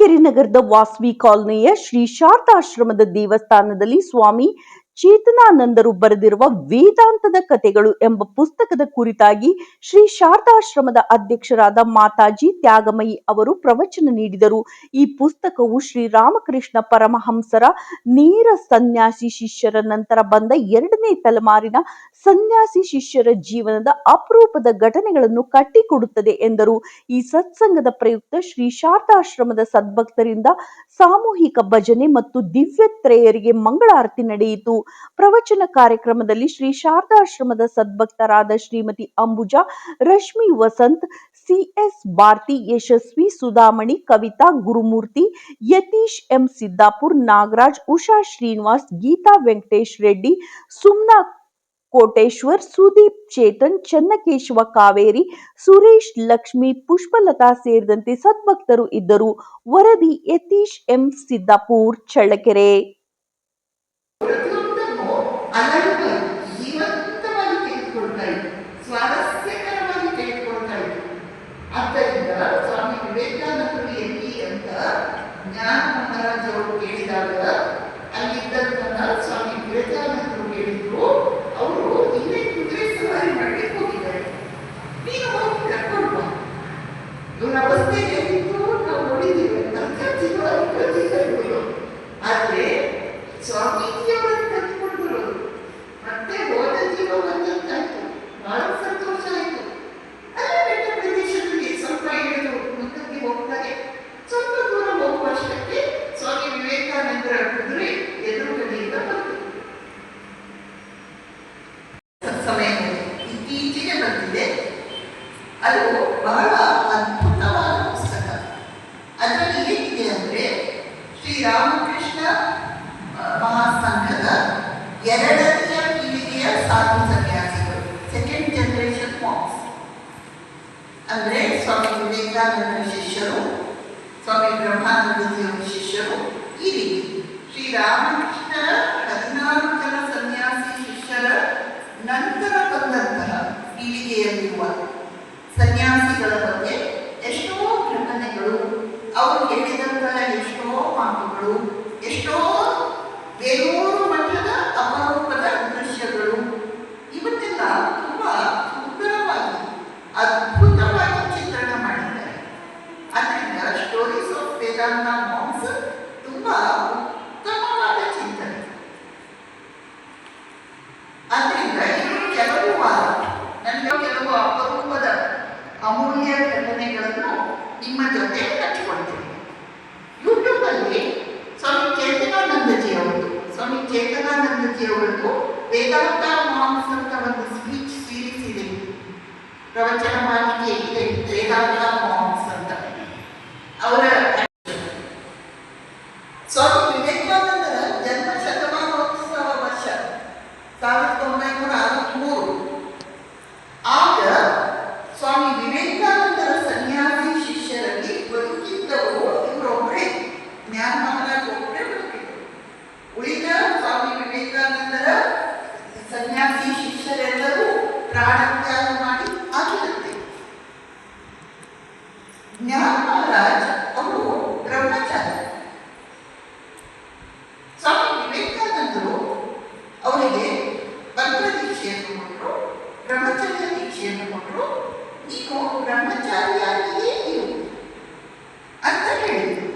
ನಗರದ ವಾಸ್ವಿ ಕಾಲೋನಿಯ ಶ್ರೀ ಶಾರದಾಶ್ರಮದ ದೇವಸ್ಥಾನದಲ್ಲಿ ಸ್ವಾಮಿ ಚೇತನಾನಂದರು ಬರೆದಿರುವ ವೇದಾಂತದ ಕಥೆಗಳು ಎಂಬ ಪುಸ್ತಕದ ಕುರಿತಾಗಿ ಶ್ರೀ ಶಾರದಾಶ್ರಮದ ಅಧ್ಯಕ್ಷರಾದ ಮಾತಾಜಿ ತ್ಯಾಗಮಯಿ ಅವರು ಪ್ರವಚನ ನೀಡಿದರು. ಈ ಪುಸ್ತಕವು ಶ್ರೀ ರಾಮಕೃಷ್ಣ ಪರಮಹಂಸರ ನೇರ ಸನ್ಯಾಸಿ ಶಿಷ್ಯರ ನಂತರ ಬಂದ ಎರಡನೇ ತಲೆಮಾರಿನ ಸನ್ಯಾಸಿ ಶಿಷ್ಯರ ಜೀವನದ ಅಪರೂಪದ ಘಟನೆಗಳನ್ನು ಕಟ್ಟಿಕೊಡುತ್ತದೆ ಎಂದರು. ಈ ಸತ್ಸಂಗದ ಪ್ರಯುಕ್ತ ಶ್ರೀ ಶಾರದಾಶ್ರಮದ ಸದ್ಭಕ್ತರಿಂದ ಸಾಮೂಹಿಕ ಭಜನೆ ಮತ್ತು ದಿವ್ಯತ್ರಯರಿಗೆ ಮಂಗಳಾರತಿ ನಡೆಯಿತು. ಪ್ರವಚನ ಕಾರ್ಯಕ್ರಮದಲ್ಲಿ ಶ್ರೀ ಶಾರದಾಶ್ರಮದ ಸದ್ಭಕ್ತರಾದ ಶ್ರೀಮತಿ ಅಂಬುಜಾ, ರಶ್ಮಿ ವಸಂತ್ ಸಿಎಸ್ ಭಾರತಿ, ಯಶಸ್ವಿ ಸುಧಾಮಣಿ, ಕವಿತಾ ಗುರುಮೂರ್ತಿ, ಯತೀಶ್ ಎಂ ಸಿದ್ದಾಪುರ್, ನಾಗರಾಜ್, ಉಷಾ ಶ್ರೀನಿವಾಸ್, ಗೀತಾ ವೆಂಕಟೇಶ್ ರೆಡ್ಡಿ, ಸುಮ್ನಾ ಕೋಟೇಶ್ವರ್, ಸುದೀಪ್ ಚೇತನ್, ಚನ್ನಕೇಶವ ಕಾವೇರಿ, ಸುರೇಶ್ ಲಕ್ಷ್ಮಿ, ಪುಷ್ಪಲತಾ ಸೇರಿದಂತೆ ಸದ್ಭಕ್ತರು ಇದ್ದರು. ವರದಿ ಯತೀಶ್ ಎಂ ಸಿದ್ದಾಪುರ್, ಚಳ್ಳಕೆರೆ. ಬಹಳ ಅದ್ಭುತವಾದ ಪುಸ್ತಕ. ಅದರಲ್ಲಿ ಏನಿದೆ ಅಂದರೆ ಶ್ರೀರಾಮಕೃಷ್ಣ ಮಹಾಸಂಘದ ಸಾಧು ಸನ್ಯಾಸಿಗಳು ಸೆಕೆಂಡ್ ಜನರೇಷನ್ ಮಾಕ್ಸ್ ಅಂದರೆ ಸ್ವಾಮಿ ವಿವೇಕಾನಂದರ ಶಿಷ್ಯರು, ಸ್ವಾಮಿ ಬ್ರಹ್ಮಾನಂದಜಿಯವರ ಶಿಷ್ಯರು ಈ ರೀತಿ. ಶ್ರೀರಾಮಕೃಷ್ಣರ ಹದಿನಾರು ಜನ ಸನ್ಯಾಸಿ ಶಿಷ್ಯರ ನಂತರ ಬಂದಂತಹ ಪೀಳಿಗೆಯಲ್ಲಿರುವ ಬಗ್ಗೆ ಎಷ್ಟೋ ಘಟನೆಗಳು, ಅವರು ಹೇಳಿದಂತಹ ಎಷ್ಟೋ ಮಾತುಗಳು ಎಷ್ಟೋ ಬೇರೂರು ಮಠದ ಅಪರೂಪದ ದೃಶ್ಯಗಳು, ಇವತ್ತೆಲ್ಲ ತುಂಬಾ ಸುಂದರವಾಗಿ, ಅದ್ಭುತವಾಗಿ ಚಿತ್ರಣ ಮಾಡಿದ್ದಾರೆ. ಅದರಿಂದ ಸ್ಟೋರೀಸ್ ಆಫ್ ವೇದಾಂತ ನಿಮ್ಮ ಜೊತೆ ಹಂಚಿಕೊಳ್ತೀನಿ ಯೂಟ್ಯೂಬಲ್ಲಿ ಸ್ವಾಮಿ ಚೇತನಾನಂದಜಿ ಅವರು ಸ್ವಾಮಿ ಚೇತನಾನಂದಜಿ ಅವರದ್ದು ವೇದಾಂತ ಮಾಂಸ್ ಅಂತ ಒಂದು ಸ್ಪೀಚ್ ಸೀರೀಸ್ ಇದೆ. ಪ್ರವಚನ ಮಾಲಿಕೆ ಇದೆ ವೇದಾಂತ ಮಾಂಸ್ ಅಂತ. ಅವರ ಸ್ವಾಮಿ ಪ್ರಾಣತ್ಯಾಗ ಮಾಡಿ ಆಗಿರುತ್ತೆ ಜ್ಞಾನ ಮಹಾರಾಜ್ ಅವರು ಬ್ರಹ್ಮಚಾರಿ. ಸ್ವಾಮಿ ವಿವೇಕಾನಂದರು ಅವರಿಗೆ ಭದ್ರ ದೀಕ್ಷೆಯನ್ನು ಕೊಟ್ಟರು, ಬ್ರಹ್ಮಚರ್ಯ ದೀಕ್ಷೆಯನ್ನು ಕೊಟ್ಟರು. ನೀವು ಬ್ರಹ್ಮಚಾರಿಯಾಗಿಯೇ ಇರು ಅಂತ ಹೇಳಿದರು.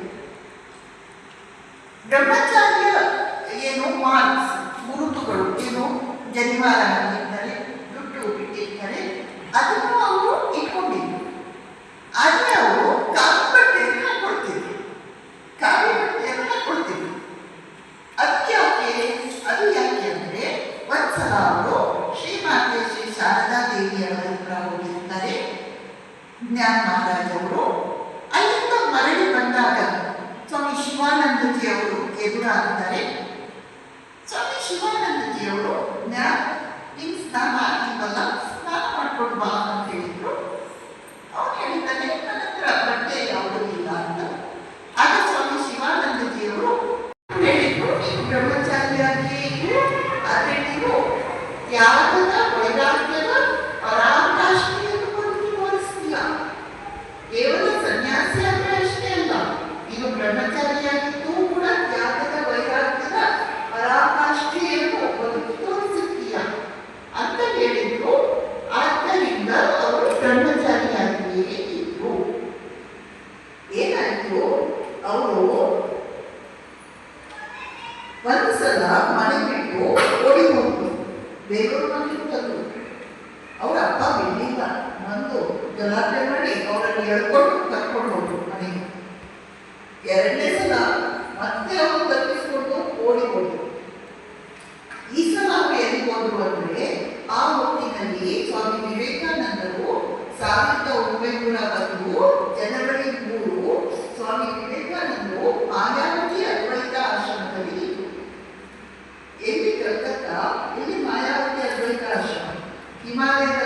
ಬ್ರಹ್ಮಚಾರ್ಯ ಏನು ಮಾರ್ಕ್ಸ್, ಗುರುತುಗಳು, ಏನು ಜನಿವಾರ ಅದನ್ನು ಅವರು ಇಟ್ಕೊಂಡಿದ್ರು ಆದರೆ ಅವರು ಕಾಲು ಬಟ್ಟೆಯನ್ನು ಹಾಕೊಳ್ತಿದ್ರು ಕಾವಿ ಬಟ್ಟೆಯನ್ನು ಹಾಕೊಳ್ತಿದ್ರು ಅದ್ಯಾಕೆ ಅದು ಯಾಕೆ ಅಂದರೆ, ಒಂದ್ಸಲ ಅವರು ಶ್ರೀಮಾತೆ ಶ್ರೀ ಶಾರದಾ ದೇವಿಯವರ ಹತ್ರ ಹೋಗಿರ್ತಾರೆ. ಜ್ಞಾನ ಮಹಾರಾಜ್ ಅವರು. ಅಲ್ಲಿಂದ ಮರಳಿ ಬಂದಾಗ ಸ್ವಾಮಿ ಶಿವಾನಂದಜಿ ಅವರು ಎದುರಾಗುತ್ತಾರೆ ಸ್ವಾಮಿ ಶಿವಾನಂದಜಿ ಅವರು, ಜ್ಞಾನ, ನಿನ್ ಸ್ನಾನ ಆಗಿಲ್ವಲ್ಲ? ಆಯ್ತು ಅವರು ಒಂದ್ಸಲ ಮನೆ ಬಿಟ್ಟು ಓಡಿ ಹೋಗ್ತು ಬೇರೆಯವ್ರ ಮನೆಗೆ ತಂದು ಅವರ ಅಪ್ಪ ಬಿಡ್ಲಿಲ್ಲ. ಬಂದು ಗಲಾಟೆ ಮಾಡಿ ಅವರನ್ನು ಹೇಳ್ಕೊಂಡು हिमालयत